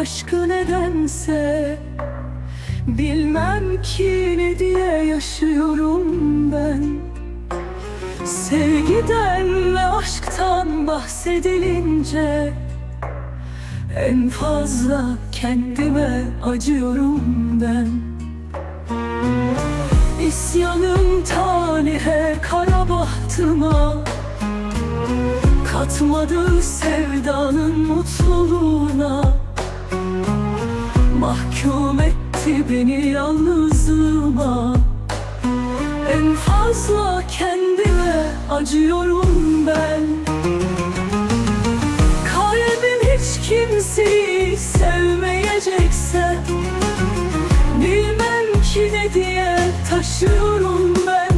aşkı nedense. Bilmem ki ne diye yaşıyorum ben. Sevgiden ve aşktan bahsedilince En fazla kendime acıyorum ben. İsyanım talihe kara bahtıma Katmadı sevdanın mutluluğuna. Mahkum etti beni yalnızlığıma. En fazla kendime acıyorum ben. Kalbim hiç kimseyi sevmeyecekse Bilmem ki ne diye taşıyorum ben.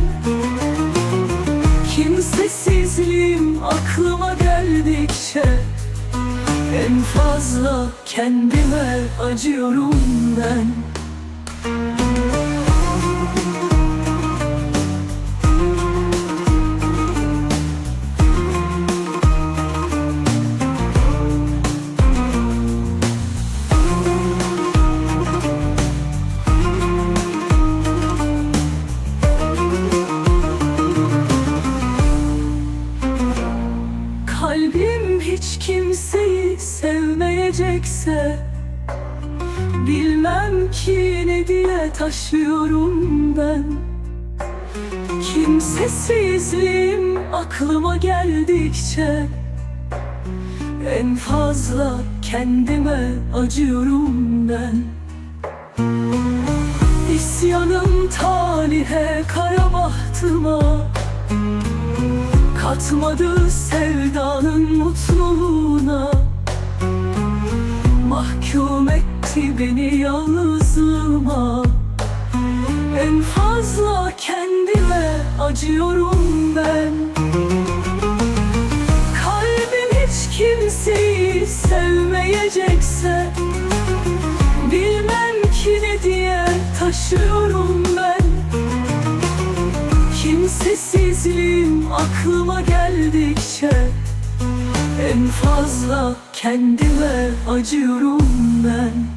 Kimsesizliğim aklıma kendime acıyorum ben sevmeyecekse Bilmem ki ne diye taşıyorum ben. Kimsesizliğim aklıma geldikçe En fazla kendime acıyorum ben. İsyanım talihe kara bahtıma Katmadı sevdanın mutluluğuna Mahkum etti beni yalnızlığıma. En fazla kendime acıyorum ben. Kalbim hiç kimseyi sevmeyecekse Bilmem ki ne diye taşıyorum ben. Kimsesizliğim aklıma geldikçe En fazla kendime acıyorum ben